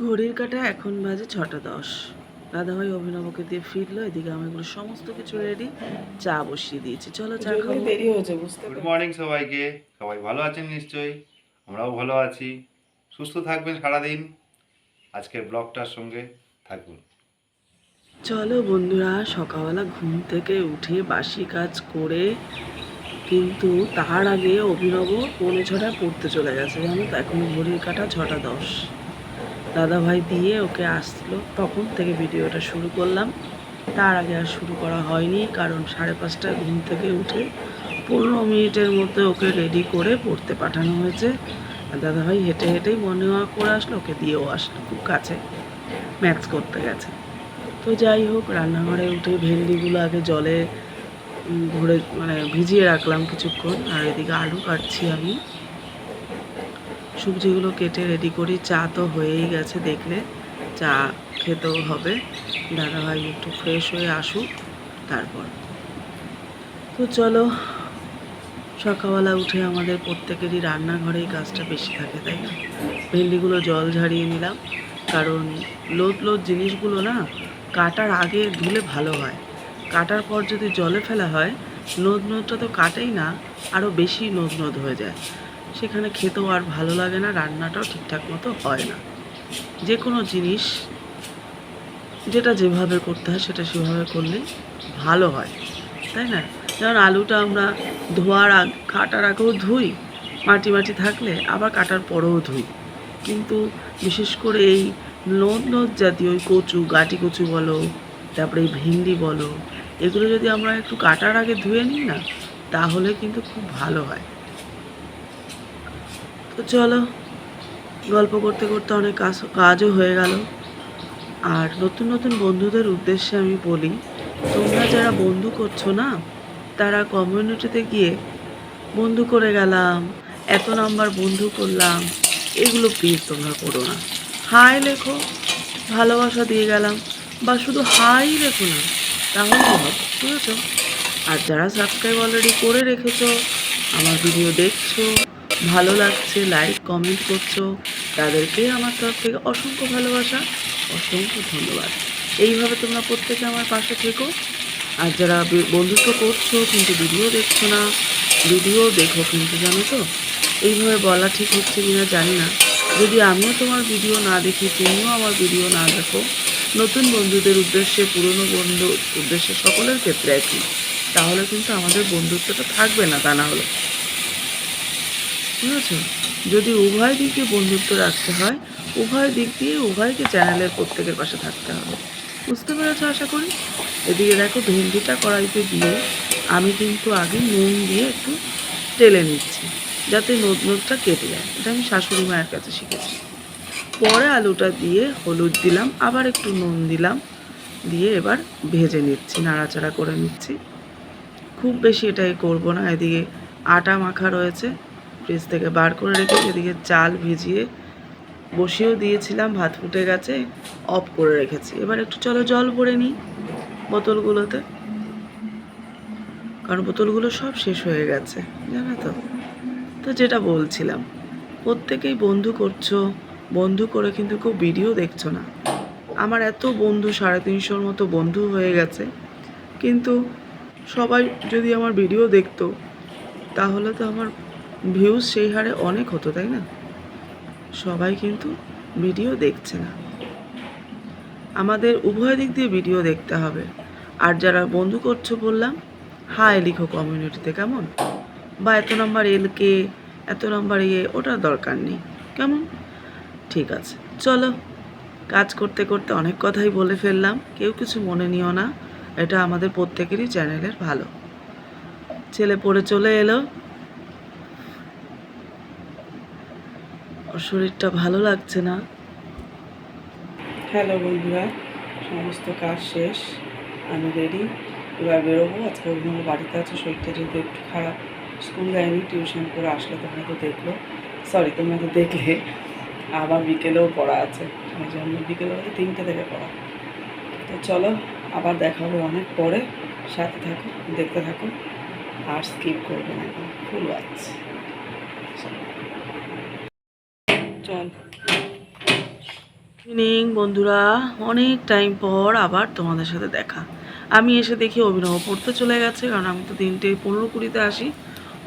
ঘড়ির কাটা এখন বাজে ছটা দশ। দাদাভাই অভিনবকে দিয়ে ফিরলো এদিকে আমি এগুলো সমস্ত কিছু রেডি চা বসিয়ে দিয়েছি। চলো চা খাব। দেরি হয়েছে বুঝতে গুড মর্নিং সবাইকে। সবাই ভালো আছেন নিশ্চয়ই? আমরাও ভালো আছি। সুস্থ থাকবেন সারাদিন। আজকের ব্লগটার সঙ্গে থাকুন। চলো বন্ধুরা সকালবেলা ঘুম থেকে উঠে বাসি কাজ করে কিন্তু তার আগে অভিনব পৌনে ছটায় পড়তে চলে গেছে জানো তো? এখন ঘড়ির কাটা ছটা দশ। দাদা ভাই দিয়ে ওকে আসলো তখন থেকে ভিডিওটা শুরু করলাম। তার আগে আর শুরু করা হয়নি কারণ সাড়ে পাঁচটায় ঘুম থেকে উঠে পনেরো মিনিটের মধ্যে ওকে রেডি করে পড়তে পাঠানো হয়েছে। আর দাদা ভাই হেঁটে হেঁটেই মনে হওয়া করে আসলো, ওকে দিয়েও আসলো খুব কাছে ম্যাচ করতে গেছে। তো যাই হোক, রান্নাঘরে উঠে ভেন্ডিগুলো আগে জলে ভরে মানে ভিজিয়ে রাখলাম কিছুক্ষণ। আর এদিকে আলু কাটছি আমি। সবজিগুলো কেটে রেডি করি। চা তো হয়েই গেছে দেখলে। চা খেতেও হবে। দাদাভাই একটু ফ্রেশ হয়ে আসুক, তারপর। তো চলো, সকালবেলা উঠে আমাদের প্রত্যেকেরই রান্নাঘরেই কাজটা বেশি থাকে, তাই না? ভেন্ডিগুলো জল ঝাড়িয়ে নিলাম। কারণ লোদ লোদ জিনিসগুলো না কাটার আগে ধুলে ভালো হয়। কাটার পর যদি জলে ফেলা হয় নদ নদটা তো কাটেই না আরও বেশি নদ নদ হয়ে যায়। সেখানে খেতেও আর ভালো লাগে না, রান্নাটাও ঠিকঠাক মতো হয় না। যে কোনো জিনিস যেটা যেভাবে করতে হয় সেটা সেভাবে করলে ভালো হয়, তাই না? যেমন আলুটা আমরা ধোয়ার আগ, কাটার আগেও ধুই, মাটি মাটি থাকলে আবার কাটার পরেও ধুই। কিন্তু বিশেষ করে এই নদ নদ জাতীয় ওই কচু, গাটি কচু বলো, তারপরে এই ভেন্ডি বলো, এগুলো যদি আমরা একটু কাটার আগে ধুয়ে নিই না, তাহলে কিন্তু খুব ভালো হয়। তো চলো, গল্প করতে করতে অনেক কাজ, কাজও হয়ে গেল। আর নতুন নতুন বন্ধুদের উদ্দেশ্যে আমি বলি, তোমরা যারা বন্ধু করছ না, তারা কমিউনিটিতে গিয়ে বন্ধু করে গেলাম, এত নাম্বার বন্ধু করলাম, এগুলো প্লিজ তোমরা করো না। হাই লেখো, ভালোবাসা দিয়ে গেলাম, বা শুধু হাই লেখো না, তাহলে হবে, বুঝেছ? আর যারা সাবস্ক্রাইব অলরেডি করে রেখেছো, আমার ভিডিও দেখছ ভালো লাগছে লাইক কমেন্ট করছ। তাদেরকে আমার তরফ থেকে অসংখ্য ভালোবাসা, অসংখ্য ধন্যবাদ। এইভাবে তোমরা প্রত্যেকে আমার পাশে থেকো। আর যারা বন্ধুত্ব করছ কিন্তু ভিডিও দেখছ না, ভিডিও দেখো কিন্তু, জানো তো? এইভাবে বলা ঠিক হচ্ছে কিনা জানি না। যদি আমিও তোমার ভিডিও না দেখি, তুমিও আমার ভিডিও না দেখো, নতুন বন্ধুদের উদ্দেশ্যে, পুরনো বন্ধু উদ্দেশ্যে সকলের ক্ষেত্রে একই। তাহলে কিন্তু আমাদের বন্ধুত্বটা থাকবে না তা না হলে। বুঝেছ যদি উভয় দিকে বন্ধুত্ব রাখতে হয়, উভয় দিক দিয়ে উভয়কে চ্যানেলের প্রত্যেকের পাশে থাকতে হবে। বুঝতে পেরেছ আশা করি? এদিকে দেখো, ভেন্ডিটা কড়াইতে দিয়ে আমি কিন্তু আগে নুন দিয়ে একটু টেলে নিচ্ছি, যাতে নোদ নোদটা কেটে যায়। এটা আমি শাশুড়ি মায়ের কাছে শিখেছি। পরে আলুটা দিয়ে হলুদ দিলাম, আবার একটু নুন দিলাম, দিয়ে এবার ভেজে নিচ্ছি, নাড়াচাড়া করে নিচ্ছি। খুব বেশি এটাই করব না, এদিকে আটা মাখা রয়েছে। ফ্রিজ থেকে বার করে রেখে এদিকে চাল ভিজিয়ে বসিয়েও দিয়েছিলাম, ভাত ফুটে গেছে, অফ করে রেখেছি। এবার একটু চলো জল ভরে নিই বোতলগুলোতে, কারণ বোতলগুলো সব শেষ হয়ে গেছে, জানো তো? তো যেটা বলছিলাম, প্রত্যেকেই বন্ধু করছ, বন্ধু করে কিন্তু কেউ ভিডিও দেখছ না। আমার এত বন্ধু সাড়ে তিনশোর মতো বন্ধু হয়ে গেছে, কিন্তু সবাই যদি আমার ভিডিও দেখতো, তাহলে তো আমার ভিউজ সেই হারে অনেক হতো, তাই না? সবাই কিন্তু ভিডিও দেখছে না। আমাদের উভয় দিক দিয়ে ভিডিও দেখতে হবে। আর যারা বন্ধু করছ বললাম, হাই লিখো কমিউনিটিতে কেমন? বা এত নম্বর এল কে, এত নম্বর ইয়ে ওটার দরকার নেই। কেমন? ঠিক আছে। চলো, কাজ করতে করতে অনেক কথাই বলে ফেললাম। কেউ কিছু মনে নিও না। এটা আমাদের প্রত্যেকেরই চ্যানেলের ভালো। ছেলে পড়ে চলে এলো। শরীরটা ভালো লাগছে না। হ্যালো বন্ধুরা, সমস্ত কাজ শেষ, আমি রেডি এবার বেরোবো, আজকে অভিনব বাড়িতে আছে, শরীরটা যেহেতু একটু খারাপ, স্কুল যায়নি টিউশন করে আসলে তোমরা তো দেখল সরি তোমরা তো দেখলে, আবার বিকেলেও পড়া আছে ওই জন্য বিকেলে হয়তো তিনটে থেকে পড়া। তো চলো, আবার দেখা হবে অনেক পরে, সাথে থাকো, দেখতে থাকো, আর স্কিপ করবে না, ফুল ওয়াচ চল। ইভিনিং বন্ধুরা। অনেক টাইম পর আবার তোমাদের সাথে দেখা। আমি এসে দেখি অভিনব পড়তে চলে গেছে, কারণ আমি তো তিনটে পনেরো কুড়িতে আসি।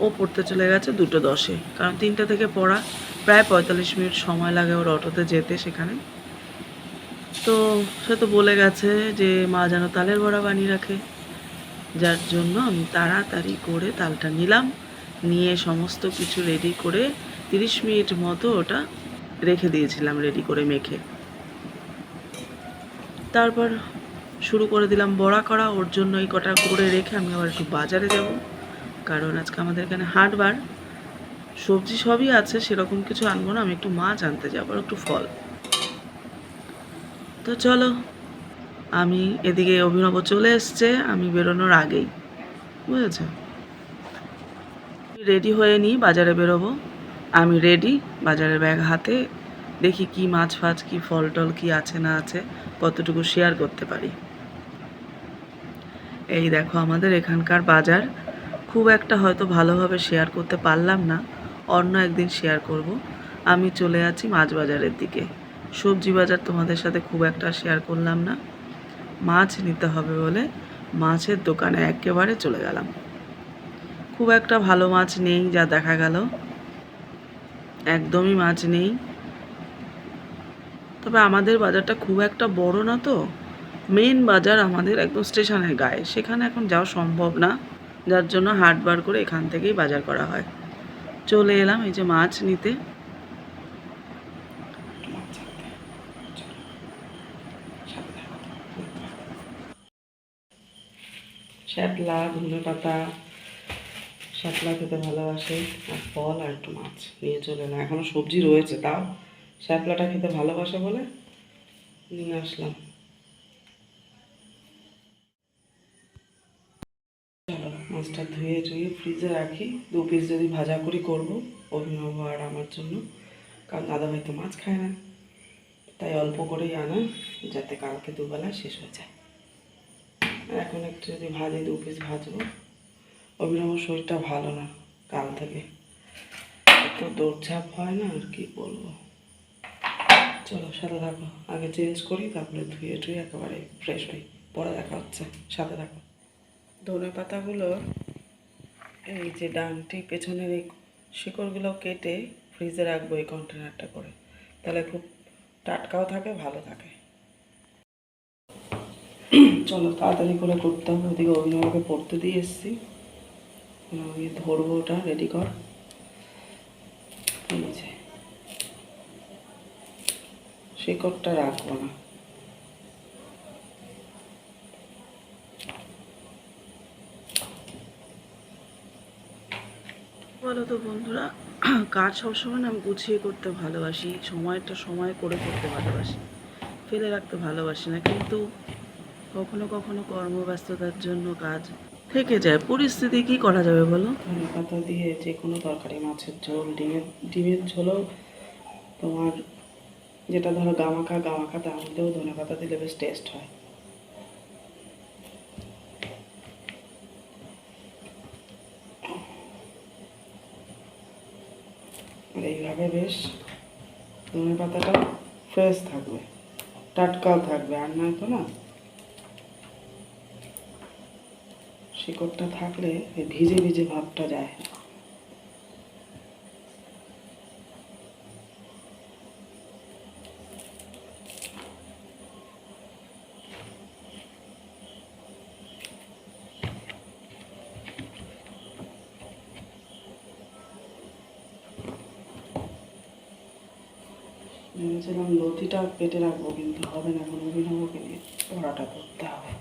ও পড়তে চলে গেছে দুটো দশে। কারণ তিনটে থেকে পড়া প্রায় পঁয়তাল্লিশ মিনিট সময় লাগে ওর অটোতে যেতে সেখানে। তো সে তো বলে গেছে যে, মা যেন তালের বড়া বানিয়ে রাখে। যার জন্য আমি তাড়াতাড়ি করে তালটা নিলাম। নিয়ে সমস্ত কিছু রেডি করে তিরিশ মিনিট মতো ওটা রেখে দিয়েছিলাম রেডি করে মেখে। তারপর শুরু করে দিলাম বড়া করা, ওর জন্য এই কটা করে রেখে আমি আবার একটু বাজারে যাব। কারণ আজকে আমাদের এখানে হাটবার, সবজি সবই আছে, সেরকম কিছু আনব না, আমি একটু মাছ আনতে যাব আর একটু ফল। তো চলো, আমি এদিকে অভিনব চলে এসছে, আমি বেরোনোর আগেই। বুঝেছ? রেডি হয়ে নিই, বাজারে বেরোবো। আমি রেডি বাজারের ব্যাগ হাতে, দেখি কি মাছ ফাছ, কি ফল টল, কি আছে না আছে, কতটুকু শেয়ার করতে পারি। এই দেখো আমাদের এখানকার বাজার, খুব একটা হয়তো ভালোভাবে শেয়ার করতে পারলাম না, অন্য একদিন শেয়ার করব। আমি চলে আছি মাছ বাজারের দিকে। সবজি বাজার তোমাদের সাথে খুব একটা শেয়ার করলাম না। মাছ নিতে হবে বলে মাছের দোকানে একেবারে চলে গেলাম। খুব একটা ভালো মাছ নেই যা দেখা গেল। একদমই মাছ নেই। তবে আমাদের বাজারটা খুব একটা বড় না তো। মেন বাজার আমাদের একদম স্টেশনের গায়ে। সেখানে এখন যাওয়া সম্ভব না। যার জন্য হাট বার করে এখান থেকেই বাজার করা হয়। চলে এলাম এই যে মাছ নিতে। শ্যাপলা ধনে পাতা শ্যাপলা খেতে ভালোবাসে, আর ফল আর একটু মাছ নিয়ে চলে এলাম এখনও সবজি রয়েছে তাও। শ্যাপলাটা খেতে ভালোবাসে বলে নিয়ে আসলাম। চলো, মাছটা ধুয়ে ধুয়ে ফ্রিজে রাখি। দু পিস যদি ভাজা করি করব, অভিনব আর আমার জন্য। কারণ দাদাভাই তো মাছ খায় না। তাই অল্প করেই আনা, যাতে কালকে দুবেলা শেষ হয়ে যায়। এখন একটু যদি ভাজি, দু পিস ভাজবো। অভিনবর শরীরটা ভালো না, কাল থেকে। একটু দৌড়ঝাঁপ হয় না, আর কি বলব? চলো, সাথে থাকো। আগে চেঞ্জ করি, তারপরে ধুয়ে টুয়ে একেবারে ফ্রেশ হই। পরে দেখা হচ্ছে। সাথে থাকো। ধনে পাতাগুলো, এই যে ডানটি, পেছনের এই শিকড়গুলো কেটে ফ্রিজে রাখব এই কন্টেনারটা করে। তাহলে খুব টাটকাও থাকে, ভালো থাকে। চলো, তাড়াতাড়ি করে করতে হবে। ওদিকে অভিনবকে পড়তে দিয়ে এসেছি। আমি ধরবো ওটা রেডি কর। শিকড়টা রাখব না। বলো তো বন্ধুরা, কাজ সবসময় না আমি গুছিয়ে করতে ভালোবাসি, সময়টা সময় করে করতে ভালোবাসি। ফেলে রাখতে ভালোবাসি না, কিন্তু কখনো কখনো কর্মব্যস্ততার জন্য কাজ থেকে যায়, পরিস্থিতি কি করা যাবে বলো? ধনে পাতা দিয়ে যে কোনো তরকারি, মাছের ঝোল, ডিমের ডিমের ঝোলও তোমার যেটা ধরো গামাকা গামাকা তার মধ্যেও ধনে পাতা দিলে বেশ টেস্ট হয়। আর এইভাবে বেশ ধনে পাতাটা ফ্রেশ থাকবে, টাটকাও থাকবে, আর নয় তো না? শিকড়টা থাকলে ভিজে ভিজে ভাবটা যায়। ভেবেছিলাম লতিটা কেটে রাখব, কিন্তু হবে না এখন অভিনবকে নিয়ে পড়াটা করতে হবে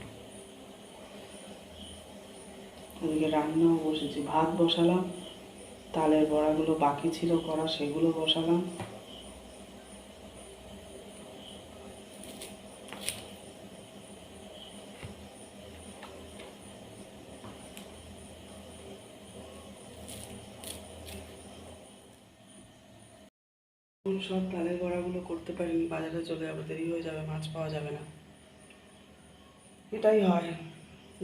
ওদিকে রান্নাও বসেছি, ভাত বসালাম, তালের বড়াগুলো বাকি ছিল করা সেগুলো বসালাম। সব তালের বড়াগুলো করতে পারিনি, বাজারে চলে যাব, দেরি হয়ে যাবে, মাছ পাওয়া যাবে না। এটাই হয়,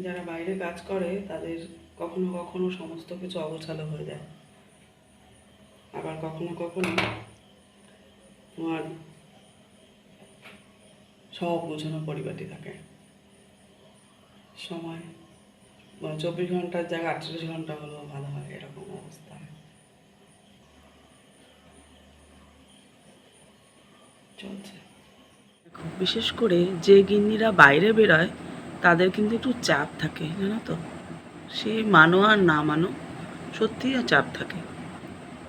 যারা বাইরে কাজ করে, তাদের কখনো কখনো সমস্ত কিছু অগোছালো হয়ে যায়। আবার কখনো কখনো তোমার সব গোছানো পরিপাটি থাকে। সময় বা চব্বিশ ঘণ্টার জায়গায় আটচল্লিশ ঘণ্টা হলেও ভালো হয়, এরকম অবস্থা। চলছে। বিশেষ করে যে গিন্নিরা বাইরে বেরোয়, তাদের কিন্তু একটু চাপ থাকে, জানো তো? সে মানো আর না মানো, সত্যিই আর চাপ থাকে।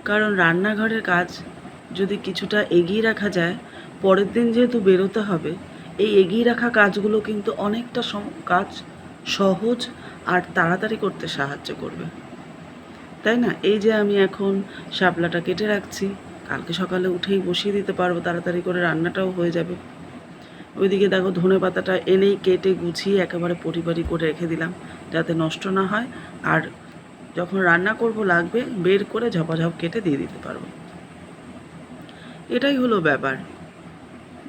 কারণ রান্নাঘরের কাজ যদি কিছুটা এগিয়ে রাখা যায়, পরের দিন যেহেতু বেরোতে হবে, এই এগিয়ে রাখা কাজগুলো কিন্তু অনেকটা কাজ সহজ আর তাড়াতাড়ি করতে সাহায্য করবে। তাই না? এই যে আমি এখন শাপলাটা কেটে রাখছি, কালকে সকালে উঠেই বসিয়ে দিতে পারব, তাড়াতাড়ি করে রান্নাটাও হয়ে যাবে। ওইদিকে দেখো ধনে পাতাটা এনেই কেটে গুছিয়ে একেবারে পরিপাটি করে রেখে দিলাম। যাতে নষ্ট না হয়, আর যখন রান্না করব লাগবে, বের করে ঝপাঝপ কেটে দিয়ে দিতে পারব। এটাই হলো ব্যাপার।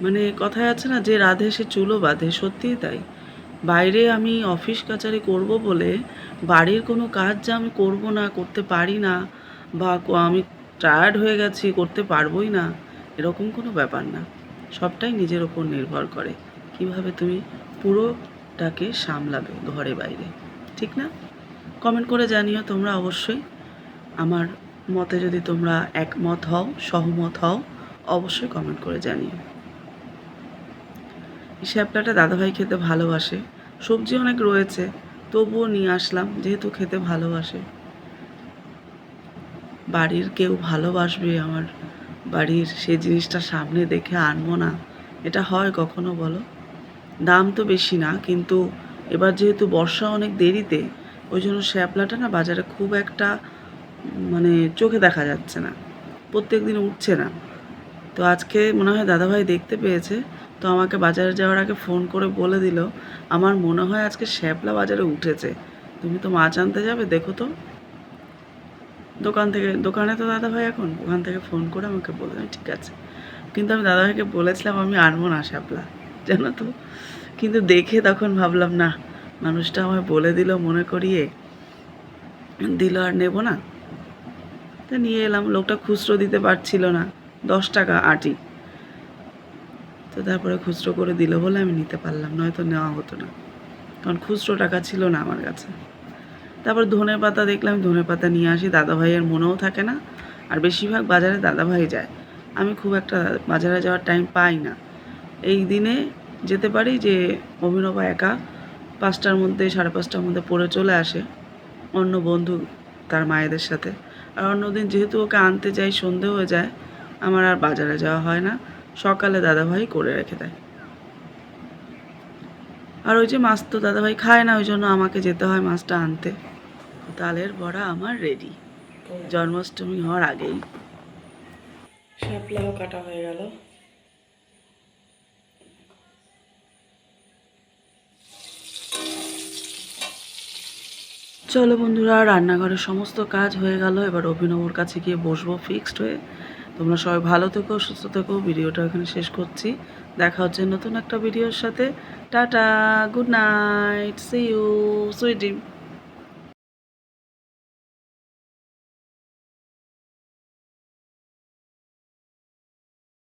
মানে কথায় আছে না, যে রাধে সে চুলো বাঁধে, সত্যিই তাই। বাইরে আমি অফিস কাচারি করব বলে, বাড়ির কোনো কাজ যে আমি করব না, করতে পারি না, বা আমি টায়ার্ড হয়ে গেছি, করতে পারবোই না, এরকম কোনো ব্যাপার না। সবটাই নিজের ওপর নির্ভর করে। কীভাবে তুমি পুরোটাকে সামলাবে ঘরে বাইরে? ঠিক না? কমেন্ট করে জানিও তোমরা অবশ্যই। আমার মতে যদি তোমরা একমত হও, সহমত হও, অবশ্যই কমেন্ট করে জানিও। শ্যাপলাটা দাদাভাই খেতে ভালোবাসে। সবজি অনেক রয়েছে, তবুও নিয়ে আসলাম, যেহেতু খেতে ভালোবাসে। বাড়ির কেউ ভালোবাসবে আমার, বাড়ির সেই জিনিসটা সামনে দেখে আনব না। এটা হয় কখনো বলো? দাম তো বেশি না, কিন্তু এবার যেহেতু বর্ষা অনেক দেরিতে, ওই জন্য শ্যাপলাটা না বাজারে খুব একটা মানে চোখে দেখা যাচ্ছে না। প্রত্যেক দিন উঠছে না। তো আজকে মনে হয় দাদাভাই দেখতে পেয়েছে, তো আমাকে বাজারে যাওয়ার আগে ফোন করে বলে দিল, আমার মনে হয় আজকে শ্যাপলা বাজারে উঠেছে। তুমি তো মাছ আনতে যাবে, দেখো তো। দোকান থেকে, দোকানে তো দাদাভাই এখন? ওখান থেকে ফোন করে আমাকে বললেন ঠিক আছে। কিন্তু আমি দাদাভাইকে বলেছিলাম আমি আনব না শ্যাপলা, জানো তো। কিন্তু দেখে তখন ভাবলাম, না, মানুষটা আমায় বলে দিল, মনে করিয়ে দিল আর নেব না। তা নিয়ে এলাম, লোকটা খুচরো দিতে পারছিল না, দশ টাকা আটি। তো তারপরে খুচরো করে দিল বলে আমি নিতে পারলাম, নয়তো নেওয়া হতো না, কারণ খুচরো টাকা ছিল না আমার কাছে। তারপর ধনে পাতা দেখলাম, ধনে পাতা নিয়ে আসি দাদা ভাইয়ের মনেও থাকে না, আর বেশিরভাগ বাজারে দাদা ভাই যায়। আমি খুব একটা বাজারে যাওয়ার টাইম পাই না। এই দিনে যেতে পারি যে অভিনব একা পাঁচটার মধ্যে, সাড়ে পাঁচটার মধ্যে পড়ে চলে আসে অন্য বন্ধু তার মায়েদের সাথে। আর অন্যদিন যেহেতু ওকে আনতে যাই, সন্ধে হয়ে যায়, আমার আর বাজারে যাওয়া হয় না। সকালে দাদাভাই করে রেখে দেয়। আর ওই যে মাছ তো দাদাভাই খায় না, ওই জন্য আমাকে যেতে হয় মাছটা আনতে। তালের বড়া আমার রেডি জন্মাষ্টমী হওয়ার আগেই। শ্যাপলাও কাটা হয়ে গেল। চলো বন্ধুরা, রান্নাঘরের সমস্ত কাজ হয়ে গেল। এবার অভিনবর কাছে গিয়ে বসবো ফিক্সড হয়ে। তোমরা সবাই ভালো থেকো, সুস্থ থেকো। ভিডিওটা এখানে শেষ করছি। দেখা হচ্ছে নতুন একটা ভিডিওর সাথে। Tata good night see you sweet dream